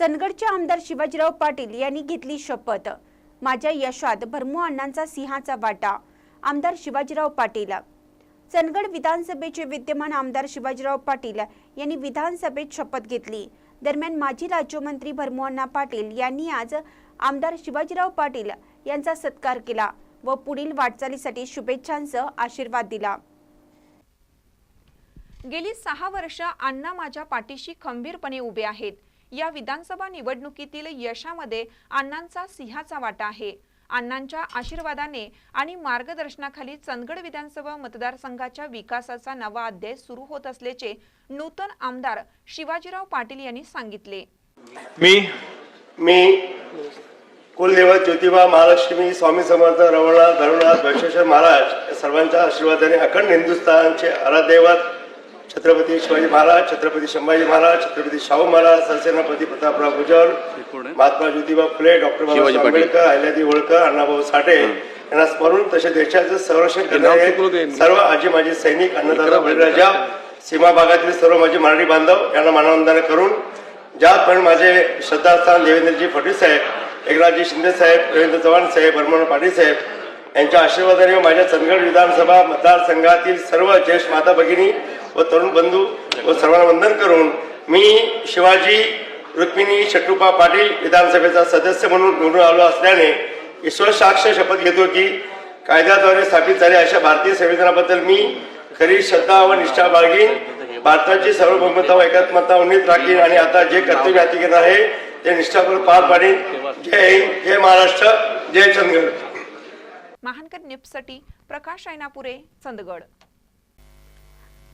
चंदगडचे आमदार शिवाजीराव पाटील यांनी घेतली शपथ. माझ्या यशात भरमू अण्णांचा सिंहाचा वाटा आमदार शिवाजीराव पाटील. चंदगड विधानसभेचे विद्यमान आमदार शिवाजीराव पाटील यांनी विधानसभेत शपथ घेतली. दरम्यान माजी राज्यमंत्री भरमूअण्णा पाटील यांनी आज आमदार शिवाजीराव पाटील यांचा सत्कार केला व पुढील वाटचालीसाठी शुभेच्छांसह आशीर्वाद दिला. गेली सहा वर्ष अण्णा माझ्या पाठीशी खंबीरपणे उभे आहेत. या विधानसभा निवडणुकीतील यशामध्ये अण्णांचा सिंहाचा वाटा आहे. अण्णांच्या आशीर्वादाने आणि मार्गदर्शनाखाली चंदगड विधानसभा मतदारसंघाच्या विकासाचा नवा अध्याय सुरू होत असल्याचे नूतन आमदार शिवाजीराव पाटील यांनी सांगितले. मी मी कुलदेव ज्योतिबा महालक्ष्मी स्वामी समर्थ रवळनाथ धरुनाथ महाराज सर्वांच्या आशीर्वादाने अखंड हिंदुस्थानचे आराध्यदैवत छत्रपती शिवाजी महाराज छत्रपती संभाजी महाराज छत्रपती शाहू महाराज सरसेनापती प्रतापराव गुजर महात्मा ज्योतिबा फुले डॉक्टर बाबासाहेब. आंबेडकर अहिल्यादेवी होळकर अण्णाभाऊ साठे यांना स्मरून तसे देशाचं संरक्षण करणारे. सर्व आजी माजी सैनिक अन्नदाता बळीराजा सीमा भागातील सर्व माझे मराठी बांधव यांना मानवंदना करून ज्याप्रमाणे माझे श्रद्धास्थान देवेंद्रजी फडणवीस साहेब एकनाथजी शिंदे साहेब रवींद्र चव्हाण साहेब बर्मन पाटील साहेब यांच्या आशीर्वादाने माझ्या चंदगड विधानसभा मतदारसंघातील सर्व ज्येष्ठ माता भगिनी व तरुण बंधू व सर्वांना वंदन करून मी शिवाजी रुक्मिणी शत्रुपा पाटील विधानसभेचा सदस्य म्हणून निवडून आलो असल्याने ईश्वर साक्ष शपथ घेतो की कायद्याद्वारे स्थापित झालेल्या अशा भारतीय संविधानाबद्दल मी खरी श्रद्धा व निष्ठा बाळगीन. भारताची सार्वभौमता व एकात्मता उन्नीत राखीन आणि आता जे कर्तव्य हाती घेणार आहे ते निष्ठापूर पार पाडीन. जय हिंद जय महाराष्ट्र जय चंदगड. महानकर निप्ससाठी प्रकाश ऐनापुरे चंदगड.